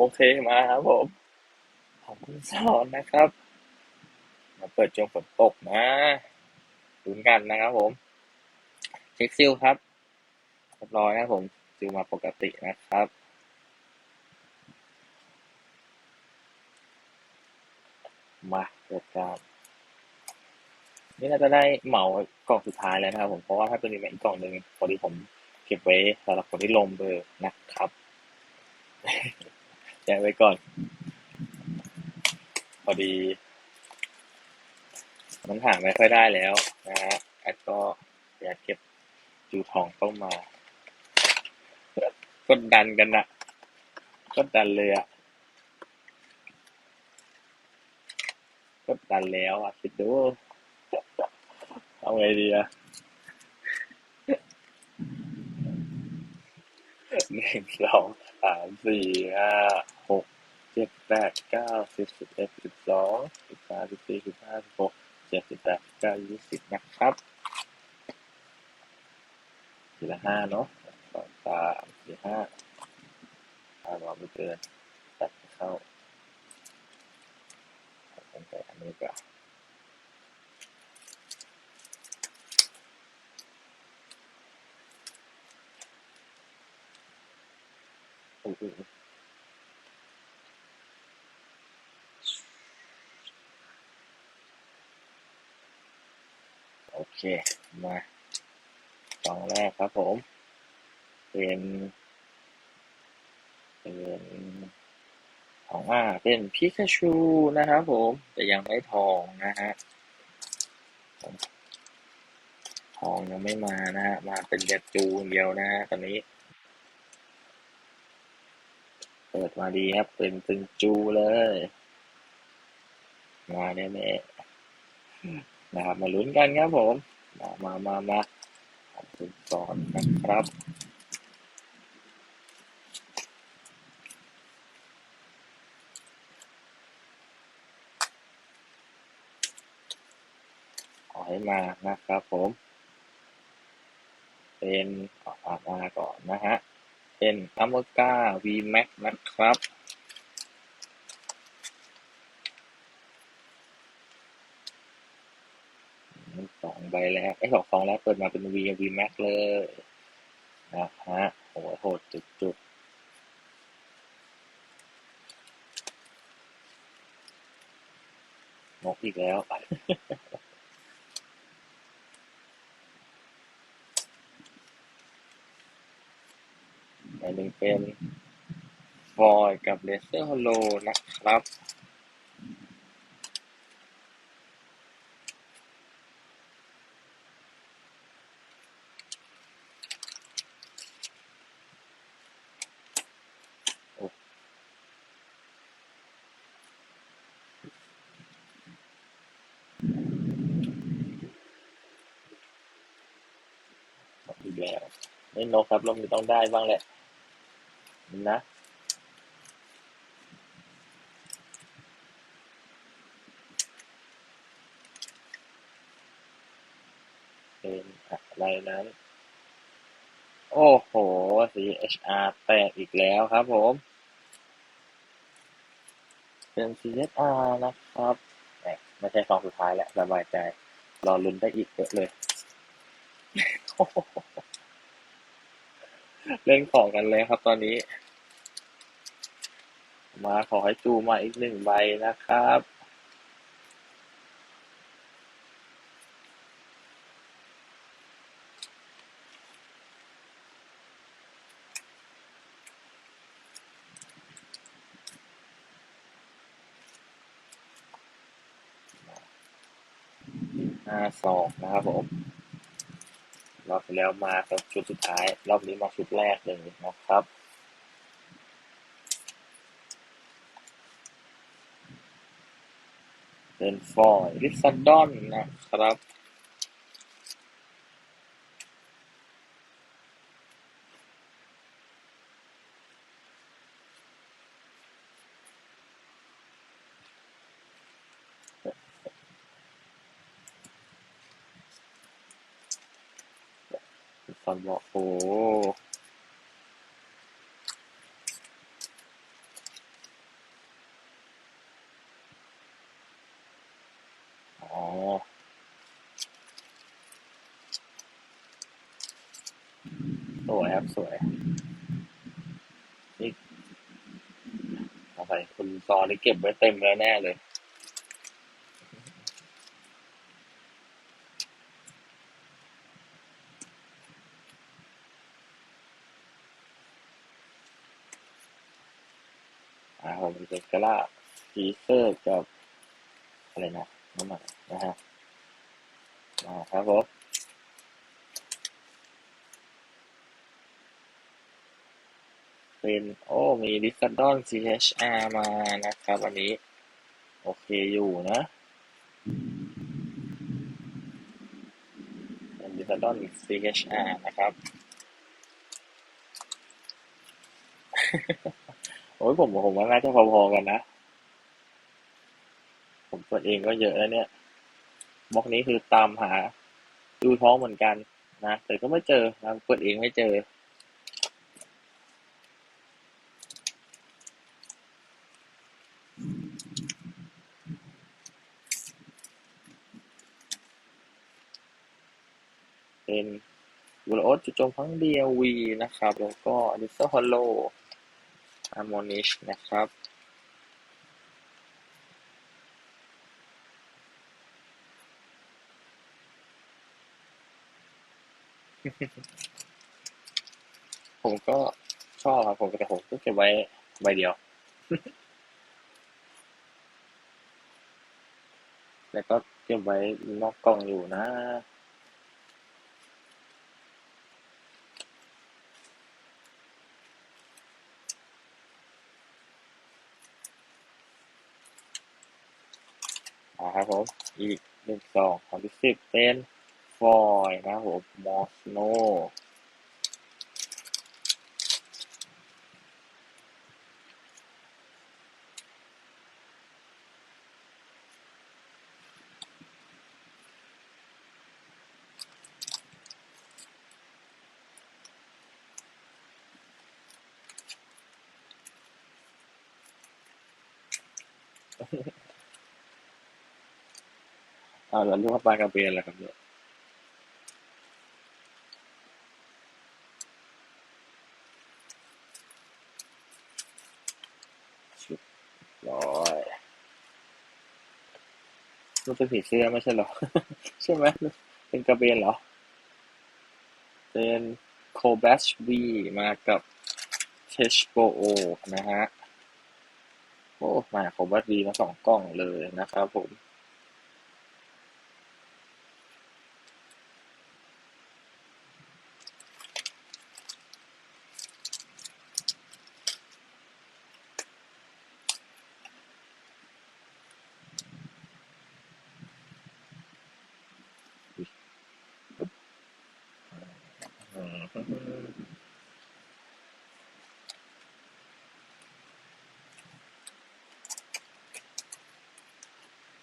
โอเคมาครับผม ของคุณสอนนะครับ มาเปิดจงฝนตกนะลุ้นกันนะครับผม เช็คซิลครับเรียบร้อยนะครับผมซิลมาปกตินะครับมาเปิดการนี่น่าจะได้เหมากล่องสุดท้ายแล้วนะครับ ผมเพราะว่าถ้าตัวนี้เป็นอีกกล่องหนึ่งพอดีผมเก็บไว้สำหรับคนที่ลงเบอร์นะครับ แจ้งไว้ก่อน พอดี มันหาไม่ค่อยได้แล้วนะฮะแอดก็อยากเก็บจูทองต้องมากดดันกันนะกดดันเลยอะกดดันแล้วอะคิดดูเอาไงดีอะหนึ่งสองสามสี่ห้า หกเจ็ดแปดเก้าสิบสิบเอ็ดสิบสองสิบสามสิบสี่สิบห้าสิบหกเจ็ดสิบแปดเก้ายี่สิบนะครับทีละห้าเนาะสองสามสี่ห้าถ้าเราไม่เกินตัดเข้าตั้งแต่อันนี้ก่อนอ้โหโอ เค มากล่องแรกครับผม เป็นเป็นของอ่าเป็นพิกาชูนะครับผม แต่ยังไม่ทองนะฮะทองยังไม่มานะฮะ มาเป็นยาจูเดียวนะฮะตอนนี้ เปิดมาดีครับ เป็นตึงจูเลย มาแน่ๆ นะครับ มาลุ้นกันครับผม มามามามาขอบคุณสอนนะครับขอให้มานะครับผม เป็นขอกมาก่อนนะฮะ เป็นอัมกา VMAX นะครับ สอง ใบแล้วไอ้สองสองแล้วเปิดมาเป็น V VMAX เลยนะฮะโหโหดจุดจุดนกอีกแล้ว อันหนึ่งเป็นฟอยกับเลเซอร์ฮอลโลนะครับ แล้วไม่นกครับรอบนี้ต้องได้บ้างแหละนะเป็นอะไรนั้น โอ้โห CHR แตกอีกแล้วครับผม เป็น CHR นะครับแหมไม่ใช่ซองสุดท้ายแล้วสบายใจ รอลุ้นได้อีกเยอะเลย เล่นของกันเลยครับตอนนี้ มาขอให้จูมาอีกหนึ่งใบนะครับ ห้าสองนะครับผม รอบที่แล้วมาครับชุดสุดท้าย รอบนี้มาชุดแรกเลยนะครับ เป็นฟอยลิซันดอนนะครับ อนบอกโอ้สวยครับ สวย นี่เอาไปคุณซอนี่เก็บไว้เต็มแล้วแน่เลย อ่าผมเป็นกระลาฟีเซอร์กับอะไรนะน้ำมันนะฮะมาครับผมเป็นโอ้มีดิสดอน CHR มานะครับอันนี้ โอเคอยู่นะเป็นดิสดอน CHR นะครับ โอ้ยผมผมว่าน่าจะพอๆกันนะ ผมตัวเองก็เยอะแล้วเนี่ยบล็อกนี้คือตามหาดูท้องเหมือนกันนะแต่ก็ไม่เจอนะเปิดเองไม่เจอ เป็นวูลโอสจุดจมทั้ง DLV นะครับ แล้วก็ดิสฮอลโลอาร์โม นิชนะครับ ผมก็ชอบครับผมแต่ผมก็เก็บไว้ใบเดียว แล้วก็เก็บไว้นอกกล่องอยู่นะ อ่าครับผม อีกหนึ่งสองสามสิบเป็นฟอยล์นะครับผมมอสโน อ่าแล้วเรียกว่าปลากระเบนอะไรครับเนี่ยร้อยมันเป็นผีเสื้อไม่ใช่หรอ ใช่ไหมเป็นกระเบนเหรอ เป็นโคแบชบีมากับเทชโปโอนะฮะ โอ้ มาโคแบชบีมาสองกล่องเลยนะครับผม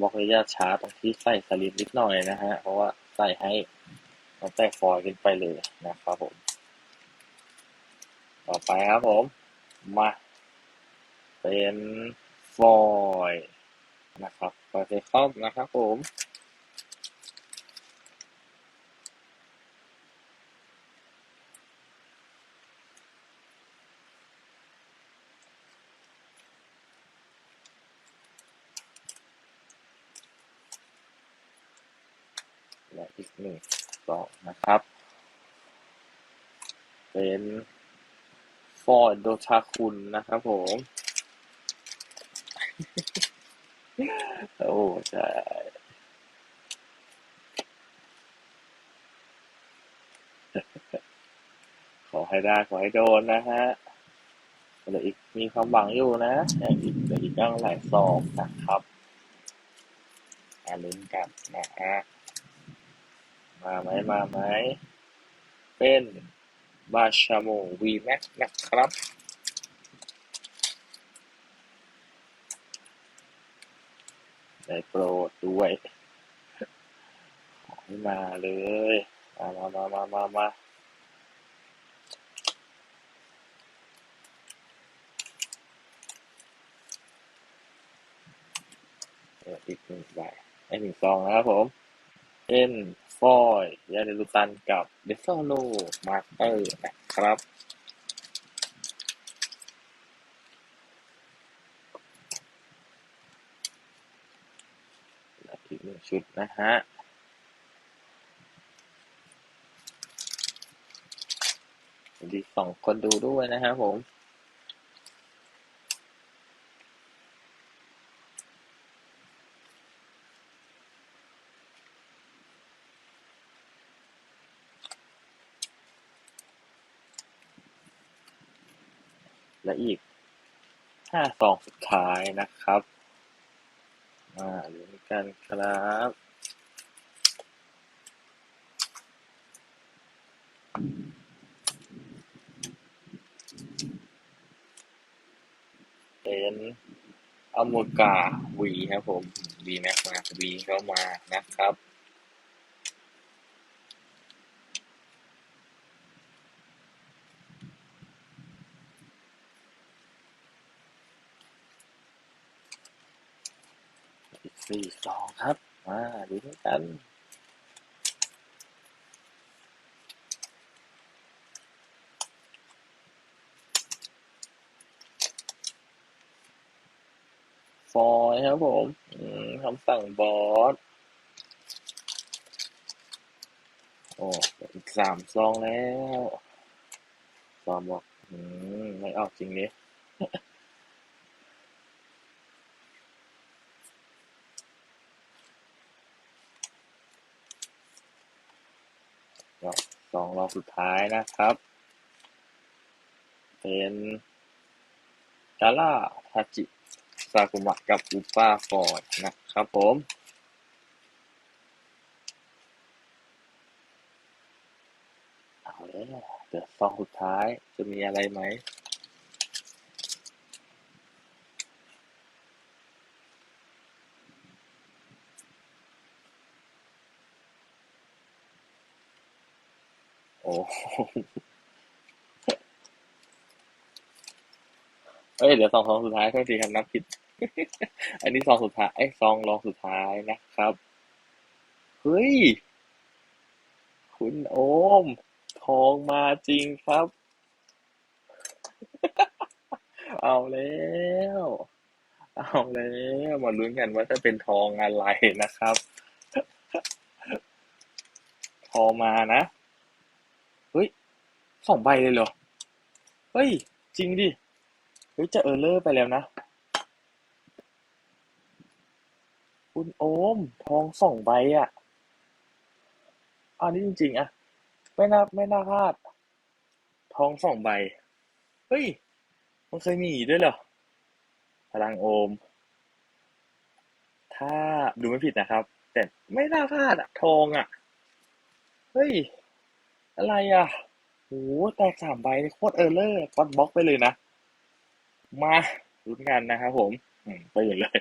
บอกระยะช้าตรงที่ใส่สลิปนิดหน่อยนะฮะ เพราะว่าใส่ให้มันแตกฟอยล์ขึ้นไปเลยนะครับผม ต่อไปครับผม มา เป็นฟอยล์นะครับฟอยล์เซคอมนะครับผม และอีกหนึ่งสองนะครับ เป็นฟอร์ด โดชาคุณนะครับผม โอ้ใช่ขอให้ได้ ขอให้โดนนะฮะเหลืออีกมีความหวังอยู่นะยังอีกเหลืออีกตั้งหลายซองนะครับอ่าลุ้นกันนะฮะมาไหมมาไหมเป็น บาชาโม V Max นะครับได้โปรดด้วยขอให้มาเลย มามามามามามาเอออีกหนึ่งใบไอ้หนึ่งซองนะครับผมเป็น ฟอยล์ยาเดลูตันกับเดซโลมาสเตอร์นะครับ อีกหนึ่งชุดนะฮะดีสองคนดูด้วยนะครับผม และอีกห้าซองสุดท้ายนะครับ มาลุ้นกันครับเป็นอโมกาวีครับผมวีแม็กมาวีเข้ามานะครับ สี่สองครับมาดูด้วยกันฟอยครับผมคำสั่งบอสโอ้อีกสามซองแล้วซองบอกอืมไม่ออกจริงดิ ก็ สองรอบสุดท้ายนะครับ เป็นกาล่าทาจิซากุมะกับอุปาฟอร์ดนะครับผม เอาเลยเดี๋ยวซองสุดท้ายจะมีอะไรไหม โอ้เอ้ยเดี๋ยวซองซองสุดท้ายโทษทีครับนับผิด อันนี้ซองสุดท้ายไอ้ซองรองสุดท้ายนะครับ เฮ้ย คุณโอม ทองมาจริงครับ เอาแล้ว เอาแล้วมาลุ้นกันว่าจะเป็นทองอะไรนะครับ ทองมานะ สองใบเลยเหรอ เฮ้ย จริงดิ เฮ้ย จะเออร์เลอร์ไปแล้วนะ คุณโอม ทองสองใบอะ อันนี้จริง ๆอะไม่น่าไม่น่าพลาด ทองสองใบ เฮ้ย มันเคยมีด้วยเหรอ พลังโอม ถ้าดูไม่ผิดนะครับ แต่ไม่น่าพลาดอะทองอะเฮ้ย อะไรอะ โหแตกสามใบโคตรเออร์เลอร์กดบล็อกไปเลยนะ มาลุ้นกันนะครับผมไปอยู่เลย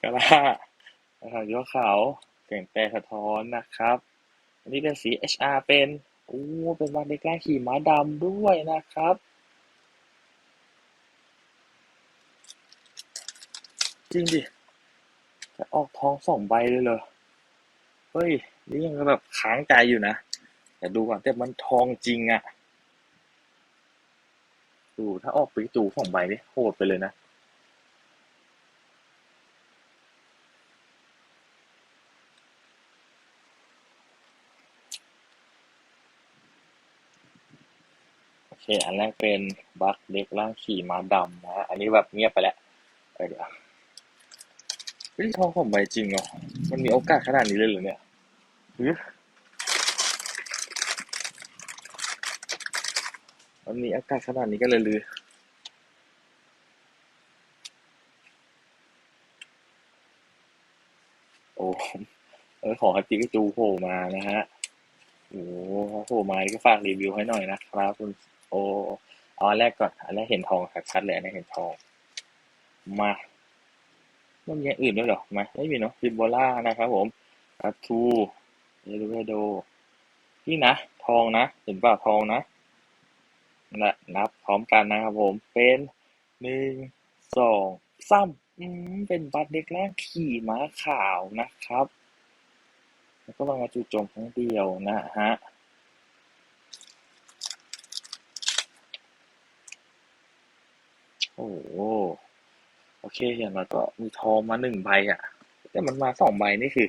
กระลานะครับยอขาวเสียงแต่สะท้อนนะครับ อันนี้เป็นสี HR เป็นโอ้เป็นวันเด็กแรกขี่ม้าดำด้วยนะครับจริงดิ จะออกทองสองใบเลยเหรอ เฮ้ย นี่ยังแบบค้างใจอยู่นะ แต่ดูก่อนแต่มันทองจริงอะูถ้าออกปิกจูสองใบนี่โหดไปเลยนะ โอเค อันแรกเป็นบัคเด็กร่างขี่ม้าดำนะฮะอันนี้แบบเงียบไปแล้วเออเดี๋ยวเฮ้ยทองผมใบจริงเหรอ มันมีโอกาสขนาดนี้เลยเหรอเนี่ยหรือ มันมีโอกาสขนาดนี้กันเลยหรือโอ้เออขอให้ปิกจูโผล่มานะฮะโอ้โหโผล่มาก็ฝากรีวิวให้หน่อยนะครับคุณโอเอาอันแรกก่อนอันแรกเห็นทองชัดเลยอันแรกเห็นทอง มามันมีอย่างอื่นด้วยหรอมาไม่มีเนาะซิมโบล่านะครับผมอาทูเอลูเวโดนี่นะ ทองนะ เห็นป่าทองนะ นะนับพร้อมกันนะครับผม เป็นหนึ่งสองสามเป็นบัตรเด็กแรกขี่ม้าขาวนะครับ แล้วก็วางมาจู่โจมครั้งเดียวนะฮะโอ้โหโอเคอย่างน้อยก็มีทองมาหนึ่งใบอะ แต่มันมาสองใบนี่คือ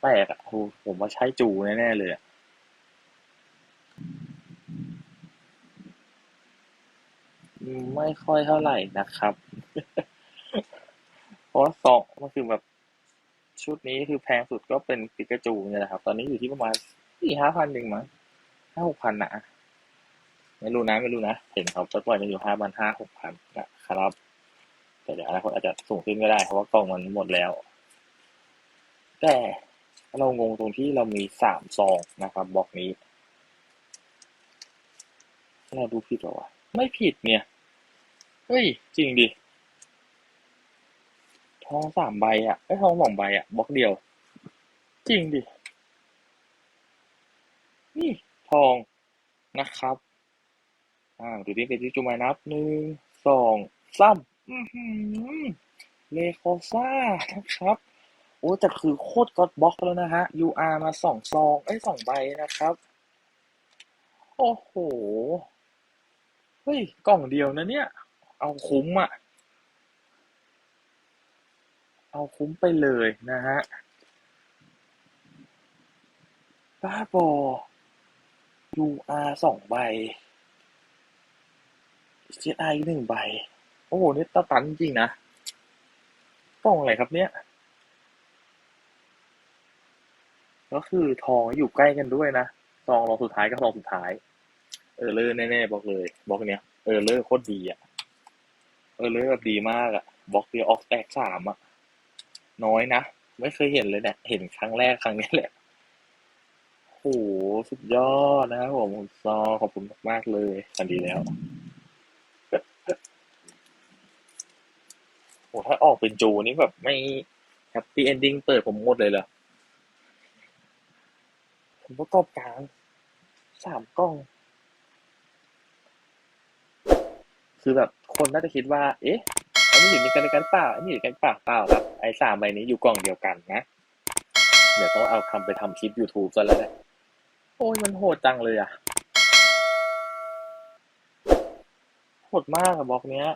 แปลกอะโหผมว่าใช้จูแน่ๆเลยอะ ไม่ค่อยเท่าไหร่นะครับ เพราะว่าสองมันคือแบบชุดนี้คือแพงสุดก็เป็นปิกาจูเนี่ยแหละครับ ตอนนี้อยู่ที่ประมาณสี่ห้าพันเองมั้งห้าหกพันนะไม่รู้นะไม่รู้นะ เห็นเขาจะปล่อยกันอยู่ห้าพันห้าหกพันนะครับ แต่เดี๋ยวอนาคตอาจจะสูงขึ้นก็ได้ เพราะว่ากล่องมันหมดแล้ว แต่เรางงตรงที่เรามีสามซองนะครับบล็อกนี้ เราดูผิดหรอวะ ไม่ผิดเนี่ย เฮ้ย จริงดิ ทองสามใบอะไอ้ยทองสองใบอะบล็อกเดียว จริงดิ นี่ทองนะครับ อ่าดูดิเป็นที่จูมานับหนึ่งสองสามอือหือเลโคซ่านะครับ โอ้แต่คือโคตรก็อดบล็อกแล้วนะฮะ UR มาสองซองไอ้ยสองใบนะครับ โอ้โห เฮ้ย กล่องเดียวนะเนี่ย เอาคุ้มอะเอาคุ้มไปเลยนะฮะบ้าบอ UR สองใบ CI หนึ่งใบ โอ้โห นี่ตะตันจริงนะกล่องอะไรครับเนี่ย ก็คือทองอยู่ใกล้กันด้วยนะซองรองสุดท้ายกับซองสุดท้าย เออเลอร์แน่ๆ บอกเลย บอกเนี้ย เออเลอร์โคตรดีอะ เออเลอร์แบบดีมากอะบล็อกเดียวออกแตกสามอะน้อยนะ ไม่เคยเห็นเลยเนี่ย เห็นครั้งแรกครั้งนี้แหละโอ้โหสุดยอดนะครับผมคุณซอขอบคุณมาก ๆ เลยสันดีแล้วโหถ้าออกเป็นจูนี่แบบไม่แฮปปี้เอนดิ้งเปิดผมหมดเลยเหรอผมประกอบกลางสามกล้อง คือแบบคนน่าจะคิดว่า เอ๊ะอันนี้อยู่ในกันในกันเปล่าอันนี้อยู่กันเปล่าเปล่าครับไอ้สามใบนี้อยู่กล่องเดียวกันนะ เดี๋ยวต้องเอาทำไปทำคลิป YouTube ซะแล้วแหละโอ้ยมันโหดจังเลยอะโหดมากอะบล็อกเนี้ย